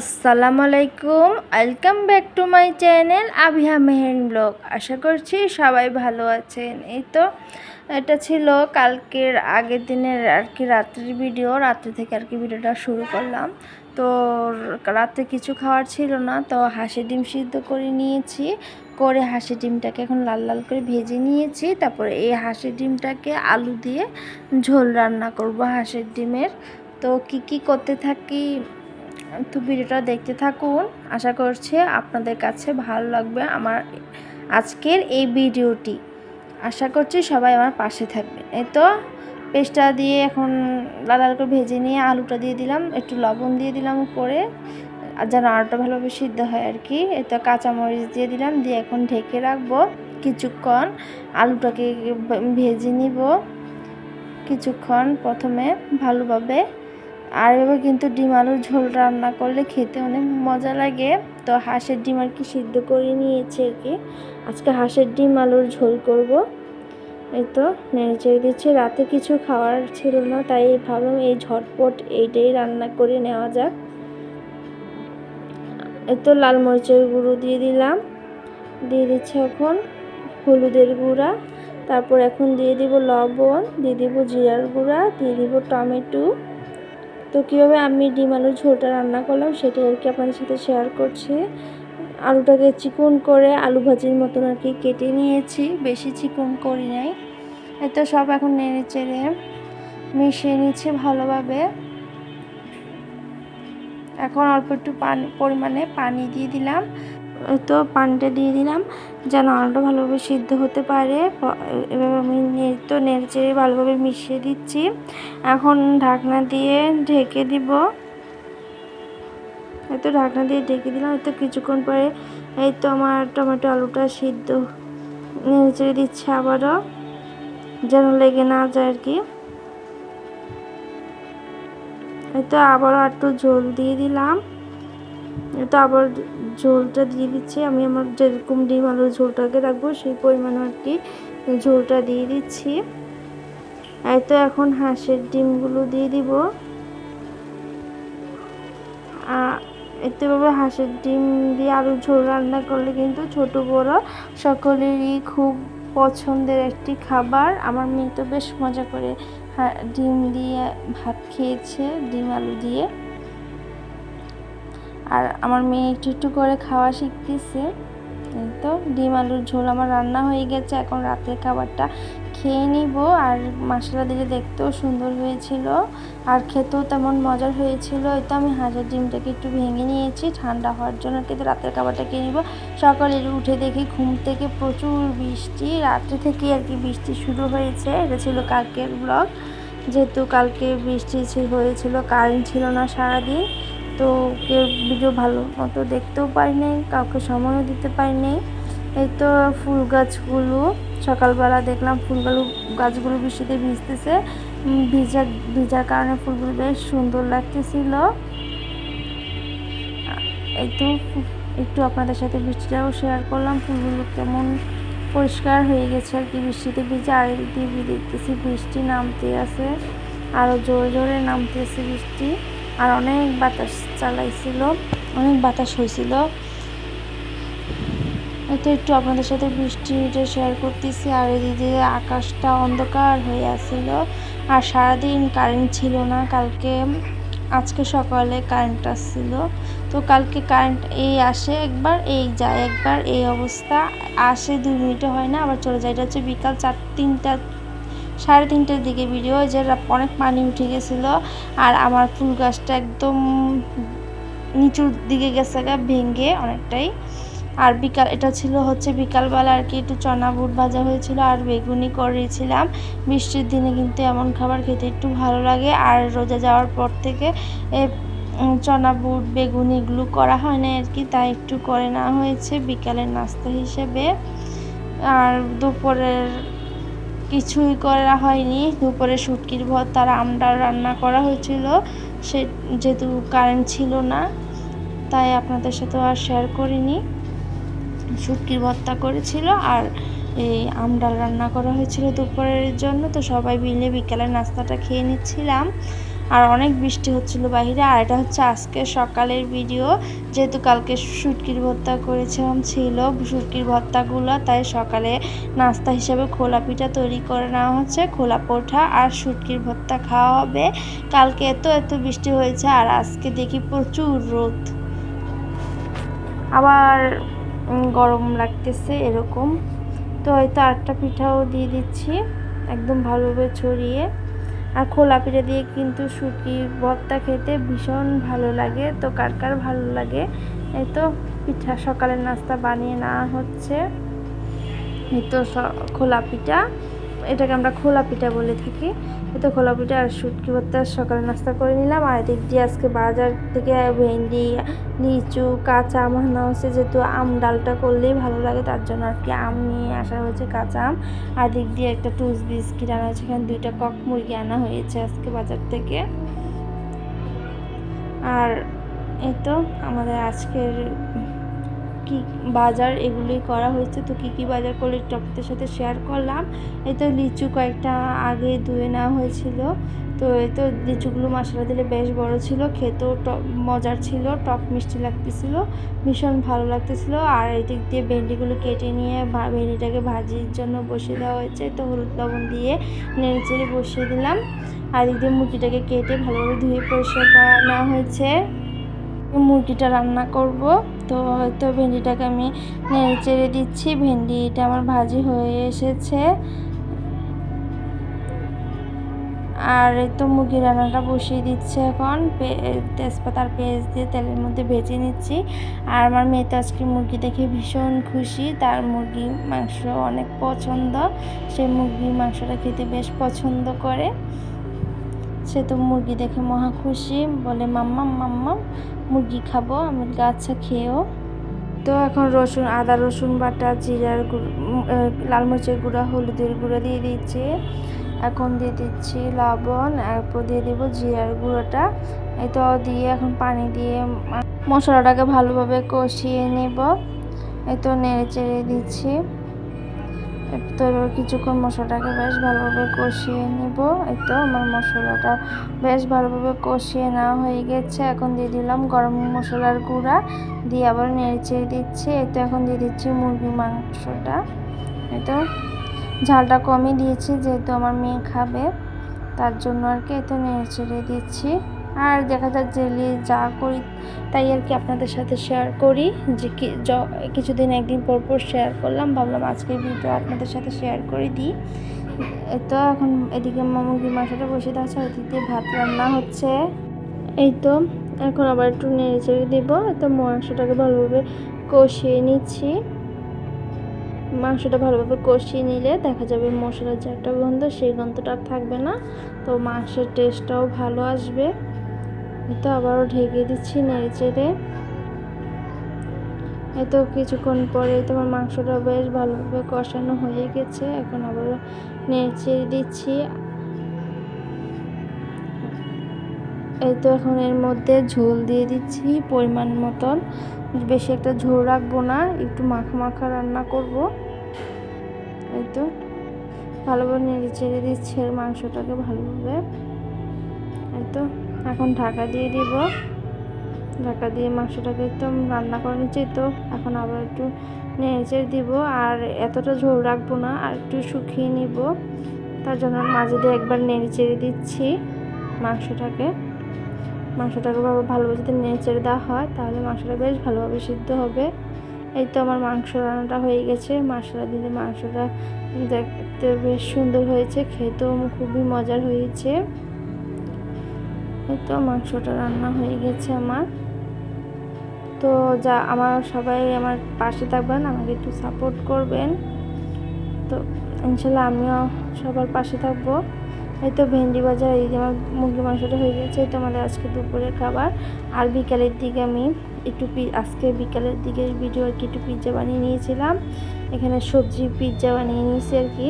আসসালামু আলাইকুম welcome back to my channel Abiha Mehen blog. আশা করছি সবাই ভালো আছেন। এই তো, এটা ছিল কালকের আগের দিনের আর কি রাত্রির ভিডিও। রাত্রি থেকে আর কি ভিডিওটা শুরু করলাম। তো রাতে কিছু খাওয়ার ছিল না, তো হাঁসের ডিম সিদ্ধ করে নিয়েছি। করে হাঁসের ডিমটাকে এখন লাল লাল করে ভেজে নিয়েছি। তারপরে এই হাঁসের ডিমটাকে আলু দিয়ে ঝোল রান্না করব হাঁসের ডিমের। তো কি কি করতে থাকি তো ভিডিওটা দেখতে থাকুন। আশা করছি আপনাদের কাছে ভালো লাগবে আমার আজকের এই ভিডিওটি। আশা করছি সবাই আমার পাশে থাকবে। এই তো, পেস্টটা দিয়ে এখন লাল লাল করে ভেজে নিয়ে আলুটা দিয়ে দিলাম, একটু লবণ দিয়ে দিলাম উপরে, আর যেন আলুটা ভালোভাবে সিদ্ধ হয় আর কি। এই তো কাঁচামরিচ দিয়ে দিলাম, দিয়ে এখন ঢেকে রাখব কিছুক্ষণ। আলুটাকে ভেজে নিব কিছুক্ষণ প্রথমে ভালোভাবে। আর এবার কিন্তু ডিম আলুর ঝোল রান্না করলে খেতে অনেক মজা লাগে। তো হাঁসের ডিম আর কি সিদ্ধ করে নিয়েছে আর কি। আজকে হাঁসের ডিম আলুর ঝোল করব। এই তো, নেড়ে চেড়ে দিচ্ছি। রাতে কিছু খাওয়ার ছিল না, তাই ভাবলাম এই ঝটপট এইটাই রান্না করে নেওয়া যাক। এই তো লাল মরিচের গুঁড়ো দিয়ে দিলাম। দিয়ে দিচ্ছি এখন হলুদের গুঁড়া। তারপর এখন দিয়ে দিব লবণ, দিয়ে দিব জিরার গুঁড়া, দিয়ে দিব টমেটো। তো কীভাবে আমি ডিম আলুর ঝোলটা রান্না করলাম সেটাই আর কি আপনাদের সাথে শেয়ার করছি। আলুটাকে চিকন করে আলু ভাজির মতন আর কি কেটে নিয়েছি, বেশি চিকন করি নাই। এতো সব এখন নেড়ে চেড়ে মিশিয়ে নিচ্ছে ভালোভাবে। এখন অল্প একটু পানি, পরিমাণে পানি দিয়ে দিলাম। তো পানিটা দিয়ে দিলাম, যেন আলুটা ভালোভাবে সিদ্ধ হতে পারে। এবার আমি তো নেড়ে চেড়ে ভালোভাবে মিশিয়ে দিচ্ছি। এখন ঢাকনা দিয়ে ঢেকে দিব। এই তো ঢাকনা দিয়ে ঢেকে দিলাম। এই তো কিছুক্ষণ পরে এই তো আমার টমেটো আলুটা সিদ্ধ, নেড়ে চেড়ে দিচ্ছে আবারও, যেন লেগে না যায় আর কি। এই তো আবারও একটু ঝোল দিয়ে দিলাম। তো আবার ঝোলটা দিয়ে দিচ্ছি। আমি আমার যেরকম ডিম আলুর ঝোলটাকে রাখব, সেই পরিমাণে আর কি ঝোলটা দিয়ে দিচ্ছি। এই তো এখন হাঁসের ডিমগুলো দিয়ে দিব। এতেভাবে হাঁসের ডিম দিয়ে আলু ঝোল রান্না করলে কিন্তু ছোট, বড় সকলেরই খুব পছন্দের একটি খাবার। আমার মেয়ে তো বেশ মজা করে ডিম দিয়ে ভাত খেয়েছে, ডিম আলু দিয়ে। আর আমার মেয়ে একটু একটু করে খাওয়া শিখতেছে। তো, ডিম আলুর ঝোল আমার রান্না হয়ে গেছে, এখন রাতের খাবারটা খেয়ে নিব। আর মশলা দিলে দেখতেও সুন্দর হয়েছিল। আর খেতেও তেমন মজার হয়েছিল। তো আমি হাঁসের ডিমটাকে একটু ভেঙে নিয়েছি, ঠান্ডা হওয়ার জন্য কিন্তু রাতের খাবারটা খেয়ে নিব। সকালে উঠে দেখি ঘুম থেকে প্রচুর বৃষ্টি, রাত্রে থেকে আর কি বৃষ্টি শুরু হয়েছে। এটা ছিল কালকের ব্লগ। যেহেতু কালকে বৃষ্টি হয়েছিল, কারেন্ট ছিল না সারাদিন। তো কেউ ভিডিও ভালো মতো দেখতেও পারি নাই, কাউকে সময়ও দিতে পারি নাই। এই তো ফুল গাছগুলো, সকালবেলা দেখলাম ফুলগুলো গাছগুলো বৃষ্টিতে ভিজতেছে। ভিজা, ভিজার কারণে ফুলগুলো বেশ সুন্দর লাগতেছিল। এই তো একটু আপনাদের সাথে বৃষ্টিটাও শেয়ার করলাম, ফুলগুলো কেমন পরিষ্কার হয়ে গেছে আর কি, বৃষ্টিতে ভিজে আর দিয়ে দেখতেছি বৃষ্টি নামতে আছে আরও জোরে জোরে নামতেছে বৃষ্টি। আর অনেক বাতাস চালাইছিল, অনেক বাতাস হয়েছিল তো একটু আপনাদের সাথে বৃষ্টিটা শেয়ার করতেছি, আর এদিকে আকাশটা অন্ধকার হয়ে আসছিল আর সারাদিন কারেন্ট ছিল না। কালকে, আজকে সকালে কারেন্ট আসছিল। তো কালকে কারেন্ট এই আসে একবার, এই যায় একবার, এই অবস্থা। আসে দুই মিনিটে হয় না, আবার চলে যায়। এটা হচ্ছে বিকাল চার তিনটা সাড়ে তিনটের দিকে ভিডিও যে অনেক পানি উঠে গেছিল আর আমার ফুল গাছটা একদম নিচুর দিকে গেছে ভেঙে অনেকটাই। আর বিকাল, এটা ছিল হচ্ছে বিকালবেলা আর কি, একটু চনা বুট ভাজা হয়েছিল আর বেগুনি করেছিলাম। বৃষ্টির দিনে কিন্তু এমন খাবার খেতে একটু ভালো লাগে। আর রোজা যাওয়ার পর থেকে চনা বুট, বেগুনি এগুলো করা হয় না আর কি, তাই একটু করে নেওয়া হয়েছে বিকালের নাস্তা হিসেবে। আর দুপুরের কিছুই করা হয়নি। দুপুরে শুটকির তার আমটা রান্না করা হয়েছিল। সে যেহেতু কারেন্ট ছিল না, তাই আপনাদের সাথে আর শেয়ার করিনি। শুটকির ভর্তা করেছিল আর এই আমডাল রান্না করা হয়েছিল দুপুরের জন্য। তো সবাই মিলে বিকালের নাস্তাটা খেয়ে নিচ্ছিলাম। আর অনেক বৃষ্টি হচ্ছিল বাইরে আর এটা হচ্ছে আজকে সকালের ভিডিও। যেহেতু কালকে শুটকির ভর্তা করেছিলাম, ছিল শুটকির ভর্তাগুলো, তাই সকালে নাস্তা হিসেবে খোলা পিঠা তৈরি করে নেওয়া হচ্ছে, খোলা পোঠা আর শুটকির ভর্তা খাওয়া হবে। কালকে এত এত বৃষ্টি হয়েছে, আর আজকে দেখি প্রচুর রোদ। আবার গরম লাগতেছে এরকম। তো হয়তো আরেকটা পিঠাও দিয়ে দিচ্ছি, একদম ভালোভাবে ছড়িয়ে। আর খোলা পিঠা দিয়ে কিন্তু শুকি ভর্তা খেতে ভীষণ ভালো লাগে। তো কার কার ভালো লাগে? এই তো পিঠা সকালের নাস্তা বানিয়ে নেওয়া হচ্ছে। এই তো খোলা পিঠা এটাকে আমরা খোলা পিঠা বলে থাকি। এই তো খোলা পিঠা আর শুটকি ভর্তা সকালে নাস্তা করে নিলাম। আর এদিক দিয়ে আজকে বাজার থেকে ভেন্ডি, লিচু, কাঁচা আম আনা হচ্ছে। যেহেতু আম ডালটা করলেই ভালো লাগে, তার জন্য আর কি আম নিয়ে আসা হয়েছে কাঁচা আম। আর দিক দিয়ে একটা টুস বিস্কিট আনা হয়েছে। এখানে দুইটা কক মুরগি আনা হয়েছে আজকে বাজার থেকে। আর এই তো আমাদের আজকের কি বাজার এগুলোই করা হয়েছে। তো কি কি বাজার করলে একটু আপনাদের সাথে শেয়ার করলাম। এই তো লিচু কয়েকটা আগে ধুয়ে নেওয়া হয়েছিল। তো এই তো লিচুগুলো মশলা দিলে বেশ বড় ছিল। খেতেও মজার ছিল। টক মিষ্টি লাগতেছিল। ভীষণ ভালো লাগতেছিল। আর এই দিক দিয়ে ভেন্ডিগুলো কেটে নিয়ে ভেন্ডিটাকে ভাজির জন্য বসিয়ে দেওয়া হয়েছে। তো হলুদ লবণ দিয়ে নেড়ে চেড়ে বসিয়ে দিলাম। আর এদিক দিয়ে মুরগিটাকে কেটে ভালোভাবে ধুয়ে পরিষ্কার করা, নেওয়া হয়েছে। মুরগিটা রান্না করব। তো হয়তো ভেন্ডিটাকে আমি নেড়ে চেড়ে দিচ্ছি। ভেন্ডিটা আমার ভাজি হয়ে এসেছে। আর তো মুরগি রান্নাটা বসিয়ে দিচ্ছে এখন। তেজপাতার পেঁয়াজ দিয়ে তেলের মধ্যে ভেজে নিচ্ছি। আর আমার মেয়ে তো আজকে মুরগি দেখে ভীষণ খুশি। তার মুরগি মাংস অনেক পছন্দ। সে মুরগির মাংসটা খেতে বেশ পছন্দ করে। সে তো মুরগি দেখে মহা খুশি। বলে মাম্মা মাম্মা মুরগি খাব, আমি আচ্ছা খেয়েও। তো এখন রসুন, আদা, রসুন বাটা, জিরার গুঁড়ো লাল মরিচের গুঁড়া, হলুদের গুঁড়া দিয়ে দিচ্ছি। এখন দিয়ে দিচ্ছি লবণ, এরপর দিয়ে দেবো জিরার গুঁড়োটা। এই তো দিয়ে এখন পানি দিয়ে মশলাটাকে ভালোভাবে কষিয়ে নেব। তো নেড়ে চেড়ে দিচ্ছি। তো কিছুক্ষণ মশলাটাকে বেশ ভালোভাবে কষিয়ে নিব। এই তো আমার মশলাটা বেশ ভালোভাবে কষিয়ে নেওয়া হয়ে গেছে। এখন দিয়ে দিলাম গরম মশলার গুঁড়া। দিয়ে আবার নেড়ে দিচ্ছি। এই তো এখন দিয়ে দিচ্ছি মুরগির মাংসটা। এই তো ঝালটা কমই দিয়েছি যেহেতু আমার মেয়ে খাবে, তার জন্য আর কি এই তো নেড়ে দিচ্ছি। আর দেখা যাক জেলি যা করি, তাই আর কি আপনাদের সাথে শেয়ার করি। যে য- কিছুদিন একদিন পর পর শেয়ার করলাম, ভাবলাম আজকের ভিডিও আপনাদের সাথে শেয়ার করে দিই। তো এখন এদিকে মুরগি মাংসটা বসে আছে ওদিক ভাত রান্না হচ্ছে। এই তো, এখন আবার একটু নেড়ে চেড়ে দেবো তো মাংসটাকে ভালোভাবে কষিয়ে নিচ্ছি। মাংসটা ভালোভাবে কষিয়ে নিলে দেখা যাবে মশলার যে একটা গন্ধ, সেই গন্ধটা থাকবে না। তো মাংসের টেস্টটাও ভালো আসবে। তো আবারও ঢেকে দিচ্ছি নেড়ে চেড়ে। এই তো কিছুক্ষণ পরে তোমার মাংসটা বেশ ভালোভাবে কষানো হয়ে গেছে, এখন আবারও নেড়ে দিচ্ছি। এই তো এখন এর মধ্যে ঝোল দিয়ে দিচ্ছি পরিমাণ মতন। বেশি একটা ঝোল রাখব না, একটু মাখা মাখা রান্না করব। এই তো ভালোভাবে নেড়ে চেড়ে দিচ্ছি এর মাংসটাকে ভালোভাবে। এই তো, এখন ঢাকা দিয়ে দিব। ঢাকা দিয়ে মাংসটাকে একদম রান্না করে নিচ্ছি তো। এখন আবার একটু নেড়ে দিব। আর এতটা ঝোল রাখব না, আর একটু শুকিয়ে নিব। তার জন্য মাঝে দিয়ে একবার নেড়ে চেড়ে দিচ্ছি মাংসটাকে। মাংসটাকে ভালো- ভালোভাবে যদি নেড়ে চেড়ে দেওয়া হয়, তাহলে মাংসটা বেশ ভালোভাবে সিদ্ধ হবে। এই তো আমার মাংস রান্নাটা হয়ে গেছে। মশলা দিলে মাংসটা দেখতে বেশ সুন্দর হয়েছে, খেতেও খুবই মজার হয়েছে। তো মাংসটা রান্না হয়ে গেছে আমার। তো যা, আমার সবাই আমার পাশে থাকবেন, আমাকে একটু সাপোর্ট করবেন। তো ইনশাল্লাহ আমিও সবার পাশে থাকব। এই তো ভেন্ডি বাজার এই যে আমার মুরগি মাংসটা হয়ে গেছে তো আমাদের আজকে দুপুরের খাবার। আর বিকালের দিকে আমি একটু আজকে বিকালের দিকে ভিডিও আর কি একটু পিৎজা বানিয়ে নিয়েছিলাম। এখানে সবজি পিৎজা বানিয়ে নিয়েছি আর কি।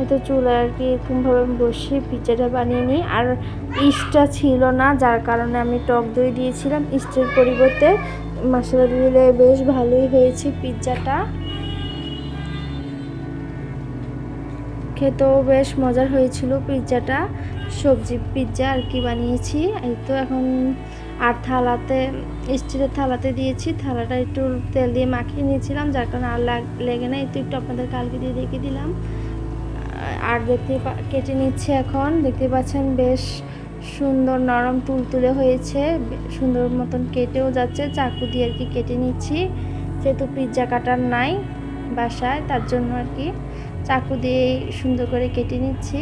এই তো চুলা আর কি এরকমভাবে বসিয়ে পিৎজাটা বানিয়ে নিই। আর ইস্টটা ছিল না, যার কারণে আমি টক দই দিয়েছিলাম। ইস্টের পরিবর্তে মশলা দিলে বেশ ভালোই হয়েছে পিৎজাটা। খেতেও বেশ মজার হয়েছিল পিৎজাটা। সবজি পিৎজা আর কি বানিয়েছি। এই তো এখন আর থালাতে স্টিলের থালাতে দিয়েছি। থালাটা একটু তেল দিয়ে মাখিয়ে নিয়েছিলাম, যার কারণে আর লাগ- লেগে না তো একটু আপনাদের কালকে দিয়ে রেখে দিলাম। আর দেখতে কেটে নিচ্ছে এখন। দেখতে পাচ্ছেন বেশ সুন্দর নরম তুলতুলে হয়েছে সুন্দর মতন কেটেও যাচ্ছে। চাকু দিয়ে আর কি কেটে নিচ্ছি। যেহেতু পিৎজা কাটার নাই বাসায়, তার জন্য আর কি চাকু দিয়ে সুন্দর করে কেটে নিচ্ছি।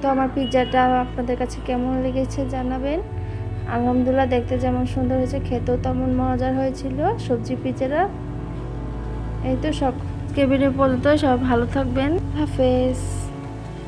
তো আমার পিৎজাটা আপনাদের কাছে কেমন লেগেছে জানাবেন। আলহামদুলিল্লাহ দেখতে যেমন সুন্দর হয়েছে, খেতেও তেমন মজার হয়েছিল সবজি পিৎজাটা এই তো সব কেবিনে পর্যন্ত সব ভালো থাকবেন। হাফেজ।